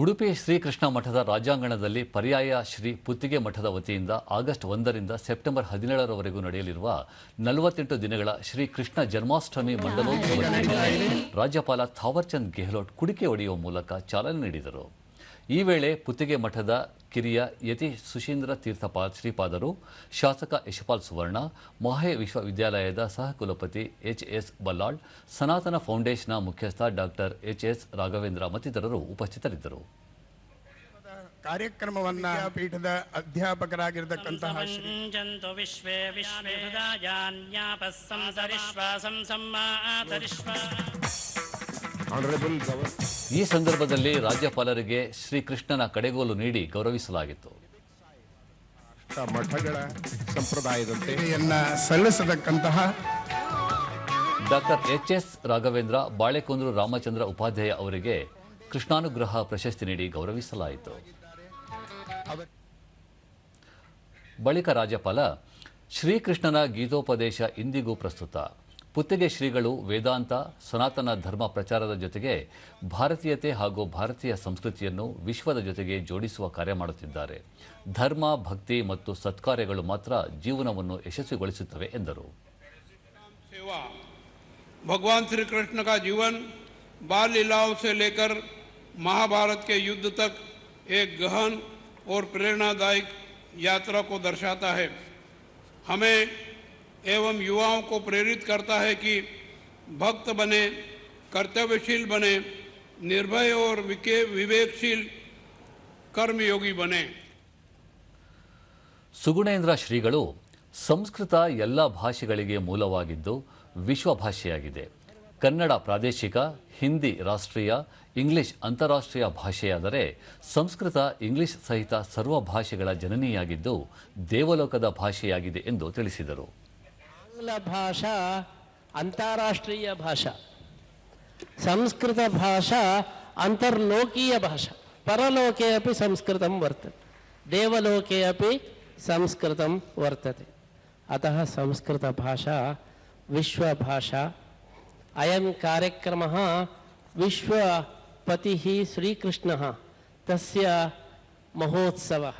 ಉಡುಪಿ ಶ್ರೀಕೃಷ್ಣ ಮಠದ ರಾಜಾಂಗಣದಲ್ಲಿ ಪರ್ಯಾಯ ಶ್ರೀ ಪುತ್ತಿಗೆ ಮಠದ ವತಿಯಿಂದ ಆಗಸ್ಟ್ ಒಂದರಿಂದ ಸೆಪ್ಟೆಂಬರ್ ಹದಿನೇಳರವರೆಗೂ ನಡೆಯಲಿರುವ ನಲವತ್ತೆಂಟು ದಿನಗಳ ಶ್ರೀ ಕೃಷ್ಣ ಜನ್ಮಾಷ್ಟಮಿ ಮಂಡಲೋತ್ಸವಕ್ಕೆ ರಾಜ್ಯಪಾಲ ಥಾವರ್ಚಂದ್ ಗೆಹ್ಲೋಟ್ ಕುಡಿಕೆ ಒಡೆಯುವ ಮೂಲಕ ಚಾಲನೆ ನೀಡಿದರು. ಈ ವೇಳೆ ಪುತ್ತಿಗೆ ಮಠದ ಕಿರಿಯ ಯತಿ ಸುಶೀಂದ್ರ ತೀರ್ಥಪಾ ಶ್ರೀಪಾದರು ಶಾಸಕ ಯಶಪಾಲ್ ಸುವರ್ಣ ಮಹೇ ವಿಶ್ವವಿದ್ಯಾಲಯದ ಸಹಕುಲಪತಿ ಎಚ್ ಎಸ್ ಬಲ್ಲಾಳ್ ಸನಾತನ ಫೌಂಡೇಶನ್ನ ಮುಖ್ಯಸ್ಥ ಡಾಕ್ಟರ್ ಎಚ್ ಎಸ್ ರಾಘವೇಂದ್ರ ಮತ್ತಿತರರು ಉಪಸ್ಥಿತರಿದ್ದರು. ಕಾರ್ಯಕ್ರಮವನ್ನ ಪೀಠದ ಅಧ್ಯಾಪಕರಾಗಿರತಕ್ಕಂತಹ ಶ್ರೀ ಜಂತು ವಿಶ್ವೇ ವಿಶ್ವೇ ಈ ಸಂದರ್ಭದಲ್ಲಿ ರಾಜ್ಯಪಾಲರಿಗೆ ಶ್ರೀಕೃಷ್ಣನ ಕಡೆಗೋಲು ನೀಡಿ ಗೌರವಿಸಲಾಗಿತ್ತು ಮಠಗಳ ಸಂಪ್ರದಾಯದಂತೆ ಸಲ್ಲಿಸತಕ್ಕಂತಹ doctor H S Raghavendra Balekondru Ramachandra Upadhyaya ಅವರಿಗೆ ಕೃಷ್ಣಾನುಗ್ರಹ ಪ್ರಶಸ್ತಿ ನೀಡಿ ಗೌರವಿಸಲಾಯಿತು. ಬಳಿಕ ರಾಜ್ಯಪಾಲ ಶ್ರೀಕೃಷ್ಣನ ಗೀತೋಪದೇಶ ಇಂದಿಗೂ ಪ್ರಸ್ತುತ. ಪುತ್ತಿಗೆ ಶ್ರೀಗಳು ವೇದಾಂತ ಸನಾತನ ಧರ್ಮ ಪ್ರಚಾರದ ಜೊತೆಗೆ ಭಾರತೀಯತೆ ಹಾಗೂ ಭಾರತೀಯ ಸಂಸ್ಕೃತಿಯನ್ನು ವಿಶ್ವದ ಜೊತೆಗೆ ಜೋಡಿಸುವ ಕಾರ್ಯ ಮಾಡುತ್ತಿದ್ದಾರೆ ಧರ್ಮ ಭಕ್ತಿ ಮತ್ತು ಸತ್ಕಾರ್ಯಗಳು ಮಾತ್ರ ಜೀವನವನ್ನು ಯಶಸ್ವಿಗೊಳಿಸುತ್ತವೆ ಎಂದರು सेवा भगवान श्री कृष्ण का जीवन बाल लीलाओं से लेकर महाभारत के युद्ध तक एक गहन और प्रेरणादायक यात्रा को दर्शाता है हमें एवं युवाओं को प्रेरित करता है कि भक्त बने कर्तव्यशील बने निर्भय और विके- विवेकशील कर्मयोगी बने ಸುಗುಣೇಂದ್ರ ಶ್ರೀಗಳು ಸಂಸ್ಕೃತ ಎಲ್ಲ ಭಾಷೆಗಳಿಗೆ ಮೂಲವಾಗಿದ್ದು ವಿಶ್ವ ಭಾಷೆಯಾಗಿದೆ ಕನ್ನಡ ಪ್ರಾದೇಶಿಕ ಹಿಂದಿ ರಾಷ್ಟ್ರೀಯ ಇಂಗ್ಲಿಷ್ ಅಂತಾರಾಷ್ಟ್ರೀಯ ಭಾಷೆಯಾದರೆ ಸಂಸ್ಕೃತ ಇಂಗ್ಲಿಷ್ ಸಹಿತ ಸರ್ವ ಭಾಷೆಗಳ ಜನನಿಯಾಗಿದ್ದು ದೇವಲೋಕದ ಭಾಷೆಯಾಗಿದೆ ಎಂದು ತಿಳಿಸಿದರು ಆಂಗ್ಲ ಭಾಷಾ ಅಂತಾರಾಷ್ಟ್ರೀಯ ಭಾಷಾ ಸಂಸ್ಕೃತ ಭಾಷಾ ಅಂತರ್ಲೋಕೀಯ ಭಾಷಾ ಪರಲೋಕೆ ಅಪಿ ಸಂಸ್ಕೃತಂ ವರ್ತತೆ ದೇವಲೋಕೆ ಅಪಿ ಸಂಸ್ಕೃತಂ ವರ್ತತೆ ಅತಃ ಸಂಸ್ಕೃತ ಭಾಷಾ ವಿಶ್ವಭಾಷಾ ಅಯಂ ಕಾರ್ಯಕ್ರಮः ವಿಶ್ವಪತಿः ಶ್ರೀಕೃಷ್ಣः ತಸ್ಯ ಮಹೋತ್ಸವः